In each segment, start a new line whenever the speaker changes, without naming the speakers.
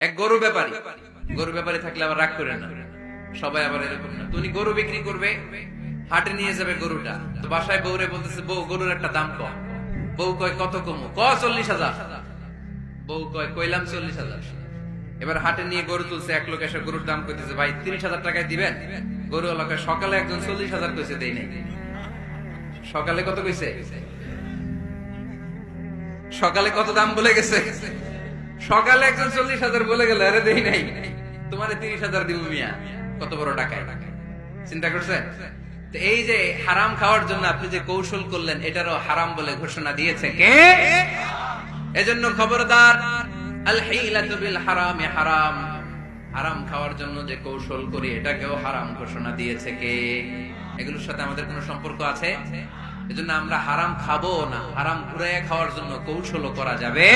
এক গরু ব্যাপারী। গরু ব্যাপারী থাকলে আবার রাগ করে না। সবাই আবার এরকম না। তুমি গরু বিক্রি করবে, হাটে নিয়ে যাবে গরুটা। তো বাসায় বউরে বলতেছে, বউ, গরুর একটা দাম কম। বউ কয়, কত কমু? ক চল্লিশ হাজার। বউ কয়, কইলাম চল্লিশ হাজার। এবার হাটে নিয়ে গরু তুলছে, এক লোক এসে গরুর দাম কইতেছে, ভাই, তিরিশ হাজার টাকায় দিবেন? গরু এলাকায় সকালে একজন চল্লিশ হাজার কইছে, দেই নাই। সকালে কত কইছে? সকালে কত দাম বলে গেছে? সকালে একজন চল্লিশ হাজার বলে গেল, আরে দেই নাই। তোমার তিরিশ হাজার দিব মিয়া। কত বড় টাকায় চিন্তা করছেন? এই যে হারাম খাওয়ার জন্য আপনি যে কৌশল করলেন, এটারও হারাম বলে ঘোষণা দিয়েছে কে? এজন্য খবরদার হারামে হারাম। হারাম খাওয়ার জন্য যে কৌশল করি, এটাকেও হারাম ঘোষণা দিয়েছে কে? এগুলোর সাথে আমাদের কোনো সম্পর্ক আছে? এজন্য আমরা হারাম খাব না। হারাম ঘুরাইয়া খাওয়ার জন্য কৌশলও করা যাবে।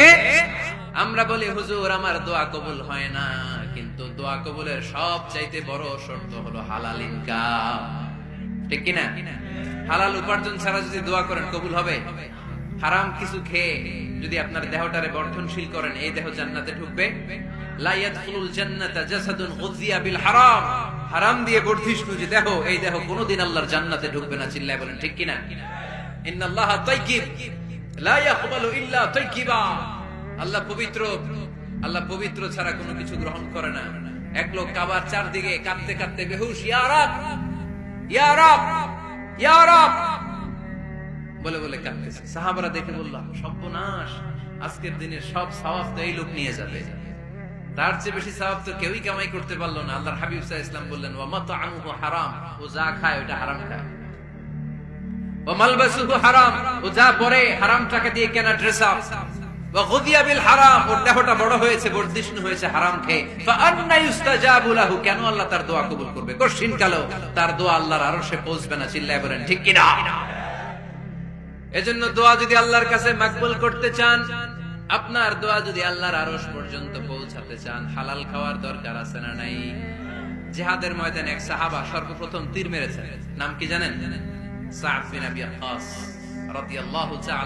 আমরা বলি, হুজুর, আমার দোয়া কবুল হয় না। কিন্তু দোয়া কবুলের সব চাইতে বড় শর্ত হলো হালাল ইনকাম। ঠিক কিনা? হালাল উপার্জন ছাড়া যদি দোয়া করেন, কবুল হবে? হারাম কিছু খেয়ে যদি আপনার দেহটারে বর্ধনশীল করেন, এই দেহ জান্নাতে ঢুকবে? হারাম। হারাম দিয়ে বর্ধিষ্ণু যে দেহ, এই দেহ কোনোদিন আল্লাহর জান্নাতে ঢুকবে না, চিল্লায় বলেন, ঠিক কিনা? ইন্নাল্লাহা তাইয়্যিব। লা ইয়াকবালু ইল্লা তাইয়্যিবা। আল্লাহ পবিত্র আল্লাহ পবিত্র ছাড়া কোনো কিছু গ্রহণ করে না। এক লোক কাবার চারদিকে কাঁদতে কাঁদতে বেহুশ বলে বলে কাঁদতেছে। সাহাবারা দেখে বললাম সর্বনাশ! আজকের দিনে সব সওয়াব তো এই লোক নিয়ে যাবে। তার চেয়ে বেশি সওয়াব তো কেউই কামাই করতে পারল না। আল্লাহর হাবিব আলাইহি ইসলাম বললেন, ওয়া মাতআমুহু হারাম, ও যা খায় ওটা হারাম খায়। ও মালবাসুহু হারাম, ও যা পরে হারাম টাকা দিয়ে কেনা ড্রেস আপ। মাকবুল করতে চান, আপনার দোয়া যদি আল্লাহর আরশ পর্যন্ত পৌঁছাতে চান, হালাল খাওয়ার দরকার আছে না নাই? জিহাদের ময়দানে এক সাহাবা সর্বপ্রথম তীর মেরেছেন। নাম কি জানেন?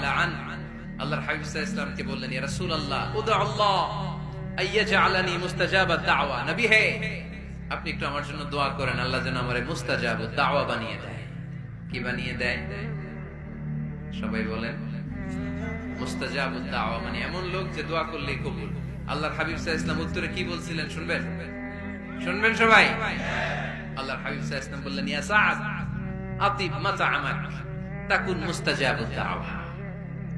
আন আল্লাহর হাবিব ইসলামকে বললেন, ইয়া রাসূলুল্লাহ উদু আল্লাহ, আইয়াজআলানি দাওয়া। নবী হে, আপনি একটু আমার জন্য দোয়া করেন, আল্লাহ যেন আমারে মুস্তাজাবুদ দাওয়া বানিয়ে দেয়। কি বানিয়ে দেয়? সবাই বলেন, মুস্তাজাবুদ দাওয়া মানে এমন লোক যে দোয়া করলেই কবুল। আল্লাহর হাবিব ইসলাম উত্তরে কি বলছিলেন, শুনবেন? শুনবেন সবাই? আল্লাহর হাবিব ইসলাম বললেন, ইয়া সাদ আতিব মাতআমাক, তাকুন মুস্তাজাবুদ দাওয়া।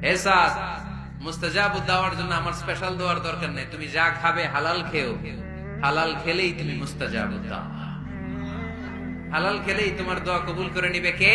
হে সাদ মুস্তাজাবুদ জন্য আমার স্পেশাল দোয়ার দরকার নেই। তুমি যা খাবে হালাল খেও। হালাল খেলেই তুমি মুস্তাজাবুদ দাওয়া হালাল খেলেই তোমার দোয়া কবুল করে নিবে কে?